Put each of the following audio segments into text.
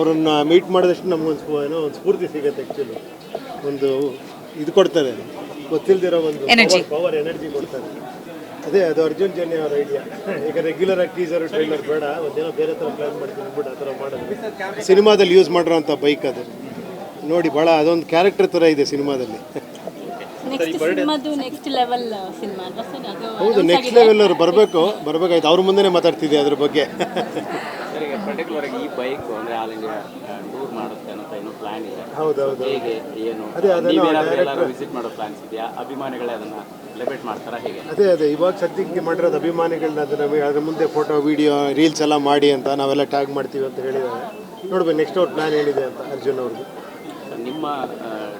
ಅವ್ರನ್ನ ಮೀಟ್ ಮಾಡಿದಷ್ಟು ನಮ್ಗೊಂದು ಏನೋ ಒಂದು ಸ್ಫೂರ್ತಿ ಸಿಗುತ್ತೆ ಆ್ಯಕ್ಚುಲಿ ಒಂದು ಇದು ಕೊಡ್ತಾರೆ ಗೊತ್ತಿಲ್ದಿರೋ ಒಂದು ಪವರ್ ಎನರ್ಜಿ ಕೊಡ್ತಾರೆ ಅದೇ ಅದು ಅರ್ಜುನ್ ಜನ್ಯ ಅವ್ರ ಐಡಿಯಾ ಈಗ ರೆಗ್ಯುಲರ್ ಆಗಿ ಟೀಸರ್ ಟ್ರೈಲರ್ ಬೇಡ. ಒಂದೇನೋ ಬೇರೆ ಥರ ಪ್ಲ್ಯಾನ್ ಮಾಡ್ತೀನಿ ಅಂದ್ಬಿಟ್ಟು ಆ ಥರ ಮಾಡೋದು. ಸಿನಿಮಾದಲ್ಲಿ ಯೂಸ್ ಮಾಡಿರೋಂಥ ಬೈಕ್ ಅದು. ನೋಡಿ ಭಾಳ ಅದೊಂದು ಕ್ಯಾರೆಕ್ಟರ್ ಥರ ಇದೆ ಸಿನಿಮಾದಲ್ಲಿ. ಹೌದು ನೆಕ್ಸ್ಟ್ ಲೆವೆಲ್ ಅವ್ರು ಬರಬೇಕು. ಬರಬೇಕಾಯ್ತು. ಅವ್ರ ಮುಂದೆನೇ ಮಾತಾಡ್ತಿದ್ದೆ ಅದ್ರ ಬಗ್ಗೆ. ಸರ್ ಈಗ ಪರ್ಟಿಕ್ಯುಲರ್ ಆಗಿ ಈ ಬೈಕ್ ಅಂದ್ರೆ ಆಲ್ ಇಂಡಿಯಾ ಟೂರ್ ಮಾಡುತ್ತೆ ಅಂತ ಏನೋ ಪ್ಲಾನ್ ಇದೆ. ಹೌದೌದು. ಹೇಗೆ ಏನು? ನೀವೇನಾದ್ರೂ direct- ವಿಸಿಟ್ ಮಾಡೋ ಪ್ಲಾನ್ಸ್ ಇದೆಯಾ? ಅಭಿಮಾನಿಗಳೇ ಅದನ್ನ ಸೆಲೆಬ್ರೇಟ್ ಮಾಡ್ತಾರಾ ಹೇಗೆ? ಅದೇ ಅದೇ ಇವಾಗ ಸದ್ಯಕ್ಕೆ ಮಾಡಿರೋದು ಅಭಿಮಾನಿಗಳನ್ನ ಅದನ್ನ ಅದ್ರ ಮುಂದೆ ಫೋಟೋ ವಿಡಿಯೋ ರೀಲ್ಸ್ ಎಲ್ಲ ಮಾಡಿ ಅಂತ ನಾವೆಲ್ಲ ಟ್ಯಾಗ್ ಮಾಡ್ತೀವಿ ಅಂತ ಹೇಳಿದ್ದಾರೆ. ನೋಡ್ಬೇಕು ನೆಕ್ಸ್ಟ್ ಅವ್ರ ಪ್ಲಾನ್ ಹೇಳಿದೆ ಅಂತ ಅರ್ಜುನ್ ಅವ್ರಿಗೆ ನಿಮ್ಮ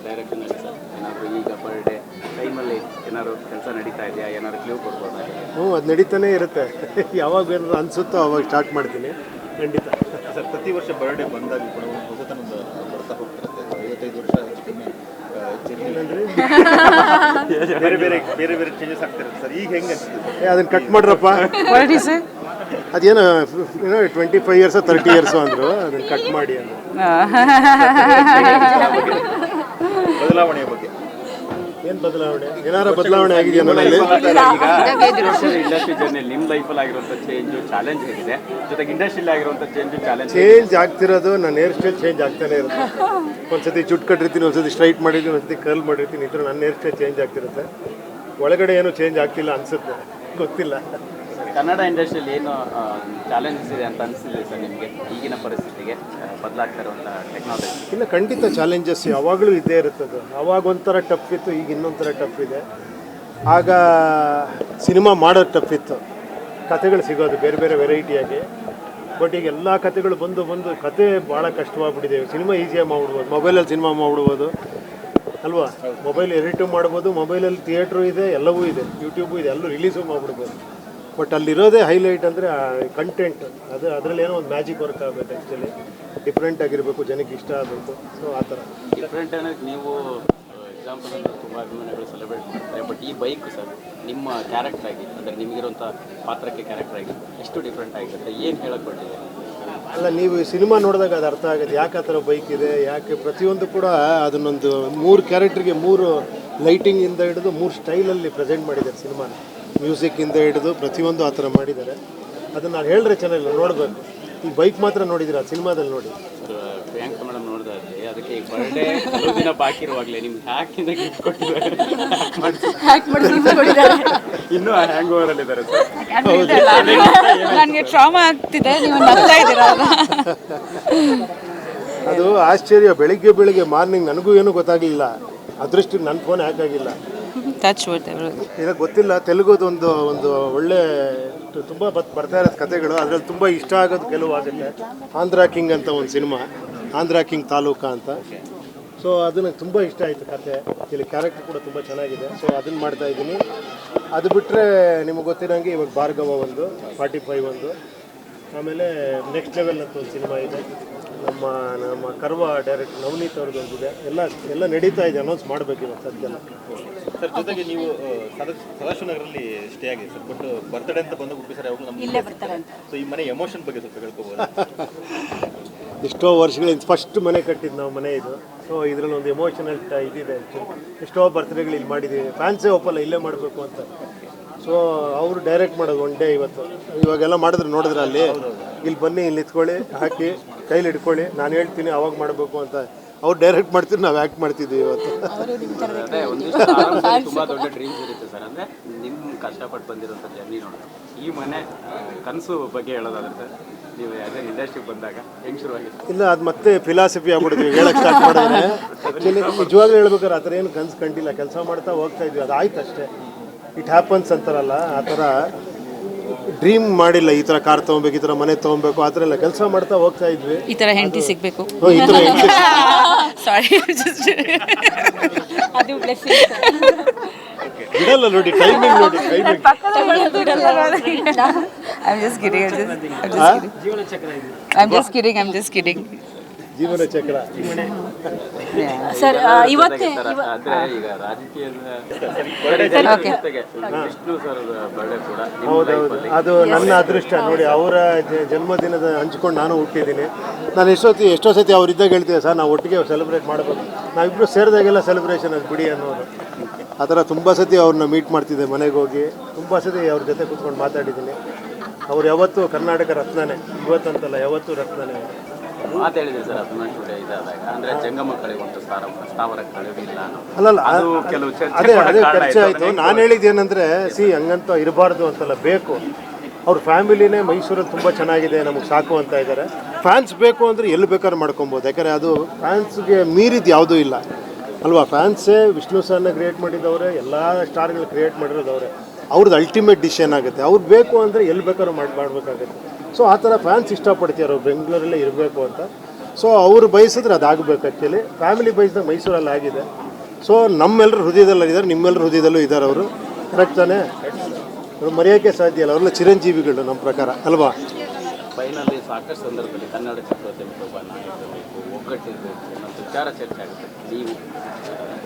ಡೈರೆಕ್ಷನ್ ಅಲ್ಲಿ ಸರ್ ಏನಾದರೂ ಈಗ ಪರ್ ಡೇ ಟೈಮಲ್ಲಿ ಏನಾದ್ರು ಕೆಲಸ ನಡೀತಾ ಇದೆಯಾ? ಏನಾದ್ರು ಕ್ಲೂ ಕೊಡ್ಬೋದಾ? ಹ್ಞೂ ಅದು ನಡೀತಾನೆ ಇರುತ್ತೆ. ಯಾವಾಗ ಏನಾದ್ರು ಅನಿಸುತ್ತೋ ಅವಾಗ ಸ್ಟಾರ್ಟ್ ಮಾಡ್ತೀನಿ. ಖಂಡಿತ. ಸರ್ ಪ್ರತಿ ವರ್ಷ ಬರ್ಡೇ ಬಂದಾಗ ಕೂಡ ಒಂದು ಹೊಸತನದ ಬರ್ತಾ ಹೋಗ್ತಿರುತ್ತೆ. ಐವತ್ತೈದು ವರ್ಷ ಹೆಚ್ಚು ಕಮ್ಮಿ ಬೇರೆ ಬೇರೆ ಬೇರೆ ಬೇರೆ ಚೇಂಜಸ್ ಆಗ್ತಿರುತ್ತೆ ಸರ್. ಈಗ ಹೆಂಗೆ ಅನಿಸ್ತಿದೆ ಏ ಅದನ್ನ ಕಟ್ ಮಾಡ್ರಪ್ಪ. ಅದೇನು ಏನೋ twenty five years thirty years ಅಂದ್ರು. ಅದನ್ನ ಕಟ್ ಮಾಡಿ ಅಂದ್ರು. ಬದಲಾವಣೆಯ ಬಗ್ಗೆ. ಏನು ಬದಲಾವಣೆ? ಏನಾರ ಬದಲಾವಣೆ ಆಗಿದೆಯಾ ನನ್ನಲ್ಲಿ ಇಂಡಸ್ಟ್ರಿ ಜರ್ನಿ ನಿಮ್ಮ ಲೈಫಲ್ಲಿ ಆಗಿರುವಂಥ ಚೇಂಜ್ ಚಾಲೆಂಜ್ ಹೇಗಿದೆ? ಜೊತೆಗೆ ಇಂಡಸ್ಟ್ರಿಯಲ್ಲಿ ಆಗಿರುವಂಥ ಚೇಂಜ್ ಚಾಲೆಂಜ್ ಚೇಂಜ್ ಆಗ್ತಿರೋದು ನನ್ನ ಹೇರ್ ಸ್ಟೈಲ್ ಚೇಂಜ್ ಆಗ್ತಾನೆ ಇರುತ್ತೆ. ಒಂದ್ಸತಿ ಚುಟ್ ಕಟ್ಟಿರ್ತೀನಿ ಒಂದ್ಸತಿ ಸ್ಟ್ರೈಟ್ ಮಾಡಿರ್ತೀನಿ ಒಂದ್ಸತಿ ಕರ್ಲ್ ಮಾಡಿರ್ತೀನಿ ಇದ್ರೂ ನನ್ನ ಹೇರ್ ಸ್ಟೈಲ್ ಚೇಂಜ್ ಆಗ್ತಿರುತ್ತೆ. ಒಳಗಡೆ ಏನು ಚೇಂಜ್ ಆಗ್ತಿಲ್ಲ ಅನ್ಸುತ್ತೆ ಗೊತ್ತಿಲ್ಲ. ಕನ್ನಡ ಇಂಡಸ್ಟ್ರಿಯಲ್ಲಿ ಏನು ಚಾಲೆಂಜಸ್ ಇದೆ ಅಂತ ಅನಿಸಿದೆ ಸರ್ ನಿಮಗೆ ಈಗಿನ ಪರಿಸ್ಥಿತಿಗೆ ಬದಲಾಗ್ತಾ ಇರುವಂಥ ಟೆಕ್ನಾಲಜಿ ಇಲ್ಲ ಖಂಡಿತ ಚಾಲೆಂಜಸ್ ಯಾವಾಗಲೂ ಇದ್ದೇ ಇರುತ್ತದೆ. ಅವಾಗ ಒಂಥರ ಟಫ್ ಇತ್ತು ಈಗ ಇನ್ನೊಂಥರ ಟಫ್ ಇದೆ. ಆಗ ಸಿನಿಮಾ ಮಾಡೋದು ಟಫ್ ಇತ್ತು. ಕತೆಗಳು ಸಿಗೋದು ಬೇರೆ ಬೇರೆ ವೆರೈಟಿಯಾಗಿ ಬಟ್ ಈಗ ಎಲ್ಲ ಕತೆಗಳು ಬಂದು ಬಂದು ಕತೆ ಭಾಳ ಕಷ್ಟವಾಗ್ಬಿಟ್ಟಿದೆ. ಸಿನಿಮಾ ಈಸಿಯಾಗಿ ಮಾಡ್ಬಿಡ್ಬೋದು ಮೊಬೈಲಲ್ಲಿ ಸಿನಿಮಾ ಮಾಡ್ಬಿಡ್ಬೋದು ಅಲ್ವಾ? ಮೊಬೈಲ್ ಎಡಿಟು ಮಾಡ್ಬೋದು. ಮೊಬೈಲಲ್ಲಿ ಥಿಯೇಟ್ರು ಇದೆ ಎಲ್ಲವೂ ಇದೆ. ಯೂಟ್ಯೂಬು ಇದೆ ಎಲ್ಲೂ ರಿಲೀಸು ಮಾಡ್ಬಿಡ್ಬೋದು. ಬಟ್ ಅಲ್ಲಿರೋದೇ ಹೈಲೈಟ್ ಅಂದರೆ ಕಂಟೆಂಟ್ ಅದು ಅದರಲ್ಲಿ ಏನೋ ಒಂದು ಮ್ಯಾಜಿಕ್ ವರ್ಕ್ ಆಗಬೇಕು ಆ್ಯಕ್ಚುಲಿ ಡಿಫ್ರೆಂಟ್ ಆಗಿರಬೇಕು ಜನಕ್ಕೆ ಇಷ್ಟ ಆಗಬೇಕು. ಸೊ ಆ ಥರ. ಡಿಫ್ರೆಂಟ್ ಅನ್ನೋದು ನೀವು ಎಕ್ಸಾಂಪಲ್ ಅಂದರೆ ತುಂಬ ಅಭಿಮಾನಿಗಳು ಸೆಲೆಬ್ರೇಟ್ ಮಾಡ್ತಾರೆ ಬಟ್ ಈ ಬೈಕ್ ಸರ್ ನಿಮ್ಮ ಕ್ಯಾರೆಕ್ಟರ್ ಆಗಿ ಅಂದರೆ ನಿಮಗಿರುವಂಥ ಪಾತ್ರಕ್ಕೆ ಕ್ಯಾರೆಕ್ಟರ್ ಆಗಿ ಎಷ್ಟು ಡಿಫ್ರೆಂಟ್ ಆಗಿರುತ್ತೆ? ಏನು ಹೇಳಕ್ಕೆ ಕೊಟ್ಟಿದೆ ಅಲ್ಲ ನೀವು ಸಿನಿಮಾ ನೋಡಿದಾಗ ಅದು ಅರ್ಥ ಆಗುತ್ತೆ ಯಾಕೆ ಆ ಥರ ಬೈಕ್ ಇದೆ ಯಾಕೆ ಪ್ರತಿಯೊಂದು ಕೂಡ ಅದನ್ನೊಂದು ಮೂರು ಕ್ಯಾರೆಕ್ಟ್ರಿಗೆ ಮೂರು ಲೈಟಿಂಗಿಂದ ಹಿಡಿದು ಮೂರು ಸ್ಟೈಲಲ್ಲಿ ಪ್ರೆಸೆಂಟ್ ಮಾಡಿದ್ದಾರೆ ಸಿನಿಮಾನ ಮ್ಯೂಸಿಕ್ಕಿಂದ ಹಿಡಿದು ಪ್ರತಿಯೊಂದು ಆ ಥರ ಮಾಡಿದ್ದಾರೆ. ಅದನ್ನು ನಾನು ಹೇಳಿದ್ರೆ ಚೆನ್ನಾಗಿಲ್ಲ ನೋಡಬೇಕು. ಈ ಬೈಕ್ ಮಾತ್ರ ನೋಡಿದ್ದೀರಾ? ಸಿನಿಮಾದಲ್ಲಿ ನೋಡಿ. ಸರ್ ಪ್ರಿಯಾಂಕಾ ಮೇಡಮ್ ನೋಡ್ತಾ ಇದ್ದೆ ಅದಕ್ಕೆ ಈಗ ಬರ್ಡೇ ಹತ್ತು ದಿನ ಬಾಕಿ ಇರುವಾಗಲೇ ನಿಮ್ಗೆ ಹ್ಯಾಕಿಂದ ಗಿಫ್ಟ್ ಕೊಟ್ಟಿದ್ದಾರೆ. ಹ್ಯಾಕ್ ಮಾಡಿ. ಇನ್ನೂ ಹ್ಯಾಂಗ್ ಓವರಲ್ಲಿದ್ದಾರೆ ಸರ್. ನನಗೆ ಟ್ರಾಮಾ ಆಗ್ತಿದೆ ನೀವು ನಗ್ತಾ ಇದ್ದೀರಾ ಅದು ಆಶ್ಚರ್ಯ. ಬೆಳಿಗ್ಗೆ ಬೆಳಿಗ್ಗೆ ಮಾರ್ನಿಂಗ್ ನನಗೂ ಏನೂ ಗೊತ್ತಾಗಲಿಲ್ಲ. ಅದೃಷ್ಟಿ ನನ್ನ ಫೋನ್ ಹ್ಯಾಕ್ ಆಗಿಲ್ಲ. ಟಚ್ ಈಗ ಗೊತ್ತಿಲ್ಲ ತೆಲುಗುದು ಒಂದು ಒಂದು ಒಳ್ಳೆ ತುಂಬ ಬರ್ತಾ ಇರೋದು ಕಥೆಗಳು ಅದ್ರಲ್ಲಿ ತುಂಬ ಇಷ್ಟ ಆಗೋದು ಕೆಲವು ಆಗುತ್ತೆ. ಆಂಧ್ರ ಕಿಂಗ್ ಅಂತ ಒಂದು ಸಿನಿಮಾ. ಆಂಧ್ರ ಕಿಂಗ್ ತಾಲೂಕ ಅಂತ. ಸೊ ಅದು ನಂಗೆ ತುಂಬ ಇಷ್ಟ ಆಯಿತು ಕತೆ. ಇಲ್ಲಿ ಕ್ಯಾರೆಕ್ಟರ್ ಕೂಡ ತುಂಬ ಚೆನ್ನಾಗಿದೆ. ಸೊ ಅದನ್ನು ಮಾಡ್ತಾ ಇದ್ದೀನಿ. ಅದು ಬಿಟ್ಟರೆ ನಿಮಗೆ ಗೊತ್ತಿರೋಂಗೆ ಇವಾಗ ಭಾರ್ಗವ ಒಂದು, ಫಾರ್ಟಿ ಫೈವ್ ಒಂದು. ಆಮೇಲೆ ನೆಕ್ಸ್ಟ್ ಲೆವೆಲ್ ಅಂತ ಒಂದು ಸಿನಿಮಾ ಇದೆ. ನಮ್ಮ ನಮ್ಮ ಕರ್ವ ಡೈರೆಕ್ಟ್ ನವನೀತ್ ಅವ್ರದ್ದೊಂದಿದೆ ಎಲ್ಲ ಎಲ್ಲ ನಡೀತಾ ಇದೆ ಅನೌನ್ಸ್ ಮಾಡಬೇಕು ಇವತ್ತು ಸದ್ಯಲ್ಲ ಸರ್ ಜೊತೆಗೆ ನೀವು ಸದಾಶಿವನಗರಲ್ಲಿ ಸ್ಟೇ ಆಗಿದೆ ಸರ್ ಬಟ್ ಬರ್ತ್ಡೇ ಅಂತ ಬಂದು ಹುಟ್ಟಿ ಸರ್ ಯಾವಾಗಲೂ ನಮ್ಮ ಇಲ್ಲೇ ಬರ್ತಾರೆ ಅಂತ. ಸೊ ಈ ಮನೆ ಎಮೋಷನ್ ಬಗ್ಗೆ ಸ್ವಲ್ಪ ಹೇಳ್ಕೋಬೋದು? ಎಷ್ಟೋ ವರ್ಷಗಳಿಂದ ಫಸ್ಟ್ ಮನೆ ಕಟ್ಟಿದ್ದು ನಾವು ಮನೆ ಇದು. ಸೊ ಇದರಲ್ಲಿ ಒಂದು ಎಮೋಷನಲ್ ಇದಿದೆ ಎಷ್ಟೋ ಬರ್ತ್ಡೇಗಳು ಇಲ್ಲಿ ಮಾಡಿದ್ದೀವಿ. ಫ್ಯಾನ್ಸೇ ಒಪ್ಪಲ್ಲ ಇಲ್ಲೇ ಮಾಡಬೇಕು ಅಂತ. ಸೊ ಅವರು ಡೈರೆಕ್ಟ್ ಮಾಡೋದು ಒನ್ ಡೇ ಇವತ್ತು. ಇವಾಗೆಲ್ಲ ಮಾಡಿದ್ರೆ ನೋಡಿದ್ರೆ ಅಲ್ಲಿ? ಇಲ್ಲಿ ಬನ್ನಿ ಇಲ್ಲಿ ನಿಂತ್ಕೊಳ್ಳಿ ಹಾಕಿ ಕೈಲಿ ಇಟ್ಕೊಳ್ಳಿ ನಾನು ಹೇಳ್ತೀನಿ ಅವಾಗ ಮಾಡಬೇಕು ಅಂತ. ಅವ್ರು ಡೈರೆಕ್ಟ್ ಮಾಡ್ತೀವಿ ನಾವು ಆ್ಯಕ್ಟ್ ಮಾಡ್ತಿದ್ದೀವಿ ಇವತ್ತು. ಅದೇ ಒಂದಿಷ್ಟು ಆರಂಭದಲ್ಲಿ ತುಂಬಾ ದೊಡ್ಡ ಡ್ರೀಮ್ಸ್ ಇರುತ್ತೆ ಸರ್. ಅಂದ್ರೆ ನಿಮ್ ಕಷ್ಟಪಟ್ಟು ಬಂದಿರುವಂತ ಜರ್ನಿ ನೋಡಿ ಈ ಮನೆ ಕನಸು ಬಗ್ಗೆ ಹೇಳೋದಾದ್ರೆ ಸರ್ ನೀವು ಅದೇ ಇಂಡಸ್ಟ್ರಿಗೆ ಬಂದಾಗ ಹೆಂಗ್ ಶುರುವಾಗಿತ್ತು ಇಲ್ಲ ಅದು ಮತ್ತೆ ಫಿಲಾಸಫಿ ಆಗ್ಬಿಡ್ತೀವಿ ಹೇಳಕ್ಕೆ ಸ್ಟಾರ್ಟ್ ಮಾಡಿದ್ರೆ. ಆ್ಯಕ್ಚುಲಿ ನಿಜವಾಗ್ಲೂ ಹೇಳ್ಬೇಕಾದ್ರೆ ಆ ಥರ ಏನು ಕನ್ಸು ಕಂಡಿಲ್ಲ. ಕೆಲಸ ಮಾಡ್ತಾ ಹೋಗ್ತಾ ಇದ್ವಿ. ಅದು ಆಯ್ತು ಅಷ್ಟೇ. ಇಟ್ ಹ್ಯಾಪನ್ಸ್ ಅಂತಾರಲ್ಲ ಆ ಥರ ಡ್ರೀಮ್ ಮಾಡಿಲ್ಲ ಈ ಥರ ಕಾರ್ ತೊಗೊಬೇಕು ಈ ಥರ ಮನೆ ತೊಗೊಬೇಕು ಆ ಥರ ಎಲ್ಲ ಕೆಲಸ ಮಾಡ್ತಾ ಹೋಗ್ತಾ ಇದ್ವಿ ಈ ಥರ ಹೆಂಡತಿ ಸಿಗಬೇಕು ಹ್ಮ್, ಈ ಥರ ಹೆಂಡ್ತಿ- ಸಾರಿ ಅದು ಬ್ಲೆಸ್ಸಿಂಗ್ ಬಿಡಲ್ಲ ನೋಡಿ ಟೈಮಿಂಗ್ ನೋಡಿ timing I'm just kidding. I'm just, I'm just kidding. I'm just kidding. I'm just kidding. ಜೀವನ ಚಕ್ರ. ಸರ್ ಇವತ್ತೇ ಆದ್ರೆ ಈಗ ರಾಜಕೀಯದ ಜೊತೆಗೆ ವಿಷ್ಣು ಸರ್ ಬರ್ಡೇ ಕೂಡ ನಿಮ್ಮ ಹೌದೌದು. ಲೈಫಲ್ಲಿ ಅದು ನನ್ನ ಅದೃಷ್ಟ. ನೋಡಿ ಅವರ ಜನ್ಮದಿನದ ಹಂಚ್ಕೊಂಡು ನಾನು ಹುಟ್ಟಿದ್ದೀನಿ. ನಾನು ಎಷ್ಟೊತ್ತಿ ಎಷ್ಟೋ ಸತಿ ಅವ್ರಿದ್ದಾಗ ಹೇಳ್ತೀವಿ ಸರ್ ನಾವು ಒಟ್ಟಿಗೆ ಸೆಲೆಬ್ರೇಟ್ ಮಾಡಬೇಕು ನಾವಿಬ್ರು ಸೇರಿದಾಗೆಲ್ಲ ಸೆಲೆಬ್ರೇಷನ್ ಅದು ಬಿಡಿ ಅನ್ನೋರು ಆ ಥರ ತುಂಬ ಸತಿ ಅವ್ರನ್ನ ಮೀಟ್ ಮಾಡ್ತಿದ್ದೆ ಮನೆಗೆ ಹೋಗಿ. ತುಂಬ ಸತಿ ಅವ್ರ ಜೊತೆ ಕೂತ್ಕೊಂಡು ಮಾತಾಡಿದ್ದೀನಿ. ಅವ್ರು ಯಾವತ್ತೂ ಕರ್ನಾಟಕ ರತ್ನನೇ. ಇವತ್ತಂತಲ್ಲ ಯಾವತ್ತೂ ರತ್ನನೇ. ಮಾತು ಹೇಳಿದ್ರಿ ಸರ್ ಹದಿನೆಂಟು ಟುಡೇ ಇದಾದಾಗ. ಅಂದ್ರೆ ಜಂಗಮ ಸ್ಥಾವರ ಕಳೆದಿಲ್ಲ ಅಲ್ಲಲ್ಲ ಅದು ಕೆಲವು ಚರ್ಚೆ ಅದೇ ಅದೇ ಚರ್ಚೆ ಆಯ್ತು. ನಾನು ಹೇಳಿದ್ದೇನೆಂದರೆ ಸಿ ಹಂಗಂತ ಇರಬಾರ್ದು ಅಂತಲ್ಲ ಬೇಕು. ಅವ್ರ ಫ್ಯಾಮಿಲಿನೇ ಮೈಸೂರಲ್ಲಿ ತುಂಬ ಚೆನ್ನಾಗಿದೆ ನಮಗೆ ಸಾಕು ಅಂತ ಇದ್ದಾರೆ ಫ್ಯಾನ್ಸ್ ಬೇಕು ಅಂದರೆ ಎಲ್ಲಿ ಬೇಕಾದ್ರೂ ಮಾಡ್ಕೊಬೋದು. ಯಾಕಂದರೆ ಅದು ಫ್ಯಾನ್ಸ್ಗೆ ಮೀರಿದ್ದು ಯಾವುದೂ ಇಲ್ಲ. ಅಲ್ವಾ? ಫ್ಯಾನ್ಸೇ ವಿಷ್ಣು ಸರ್ನ ಕ್ರಿಯೇಟ್ ಮಾಡಿದವ್ರೆ ಎಲ್ಲ ಸ್ಟಾರ್ಗಳು ಕ್ರಿಯೇಟ್ ಮಾಡಿರೋದವ್ರೆ. ಅವ್ರದ್ದು ಅಲ್ಟಿಮೇಟ್ ಡಿಸಿಷನ್ ಆಗುತ್ತೆ. ಅವ್ರು ಬೇಕು ಅಂದರೆ ಎಲ್ಲಿ ಬೇಕಾದ್ರೂ ಮಾಡಿ ಮಾಡಬೇಕಾಗುತ್ತೆ ಸೊ ಆ ಥರ ಫ್ಯಾನ್ಸ್ ಇಷ್ಟಪಡ್ತಾರೆ ಬೆಂಗಳೂರಲ್ಲೇ ಇರಬೇಕು ಅಂತ. ಸೊ ಅವರು ಬಯಸಿದ್ರೆ ಅದಾಗಬೇಕು ಆ್ಯಕ್ಚುಲಿ ಫ್ಯಾಮಿಲಿ ಬಯಸಿದಾಗ ಮೈಸೂರಲ್ಲಿ ಆಗಿದೆ. ಸೊ ನಮ್ಮೆಲ್ಲರ ಹೃದಯದಲ್ಲಿದ್ದಾರೆ ನಿಮ್ಮೆಲ್ಲರ ಹೃದಯದಲ್ಲೂ ಇದ್ದಾರೆ ಅವರು. ಕರೆಕ್ಟ್ ತಾನೇ? ಮರೆಯೋಕ್ಕೆ ಸಾಧ್ಯ ಇಲ್ಲ. ಅವರೆಲ್ಲ ಚಿರಂಜೀವಿಗಳು ನಮ್ಮ ಪ್ರಕಾರ, ಅಲ್ವಾ? ಫೈನಲಿ ಸಾಕಷ್ಟು ಸಂದರ್ಭದಲ್ಲಿ ಕನ್ನಡ ಚಿತ್ರೋದ್ಯಮಕ್ಕೆ ಒಬ್ಬ ನಾಯಕರಬೇಕು ಒಗ್ಗಟ್ಟಿರಬೇಕು ವಿಚಾರ ಚರ್ಚೆ ಆಗುತ್ತೆ. ನೀವು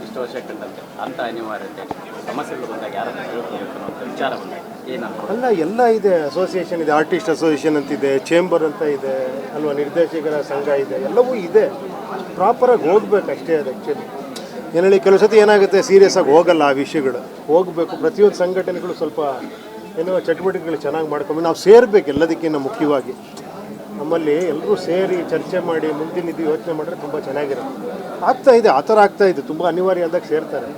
ಇಷ್ಟು ವರ್ಷ ಕಂಡಂತೆ, ಅಂಥ ಅನಿವಾರ್ಯತೆ, ಸಮಸ್ಯೆಗಳು ಬಂದಾಗ ಯಾರನ್ನು ಹೇಳ್ಕೊಬೇಕು ಅನ್ನೋ ವಿಚಾರ ಬಂದಾಗ ಏನಂತ ಅಲ್ಲ, ಎಲ್ಲ ಇದೆ. ಅಸೋಸಿಯೇಷನ್ ಇದೆ ಆರ್ಟಿಸ್ಟ್ ಅಸೋಸಿಯೇಷನ್ ಅಂತಿದೆ ಚೇಂಬರ್ ಅಂತ ಇದೆ, ಅಲ್ವಾ, ನಿರ್ದೇಶಕರ ಸಂಘ ಇದೆ, ಎಲ್ಲವೂ ಇದೆ. ಪ್ರಾಪರಾಗಿ ಹೋಗ್ಬೇಕು ಅಷ್ಟೇ ಅದು ಆ್ಯಕ್ಚುಲಿ ಏನು ಹೇಳಿ, ಕೆಲವು ಸತಿ ಏನಾಗುತ್ತೆ ಸೀರಿಯಸ್ ಆಗಿ ಹೋಗಲ್ಲ ಆ ವಿಷಯಗಳು. ಹೋಗಬೇಕು. ಪ್ರತಿಯೊಂದು ಸಂಘಟನೆಗಳು ಸ್ವಲ್ಪ ಏನೋ ಚಟುವಟಿಕೆಗಳು ಚೆನ್ನಾಗಿ ಮಾಡ್ಕೊಂಡು ನಾವು ಸೇರಬೇಕು ಎಲ್ಲದಕ್ಕಿಂತ ಮುಖ್ಯವಾಗಿ. ನಮ್ಮಲ್ಲಿ ಎಲ್ಲರೂ ಸೇರಿ ಚರ್ಚೆ ಮಾಡಿ ಮುಂದಿನ ಇದು ಯೋಚನೆ ಮಾಡಿದ್ರೆ ತುಂಬ ಚೆನ್ನಾಗಿರುತ್ತೆ. ಆಗ್ತಾ ಇದೆ, ಆ ಥರ ಆಗ್ತಾ ಇದೆ, ತುಂಬ ಅನಿವಾರ್ಯ ಅಂದಾಗ ಸೇರ್ತಾರೆ.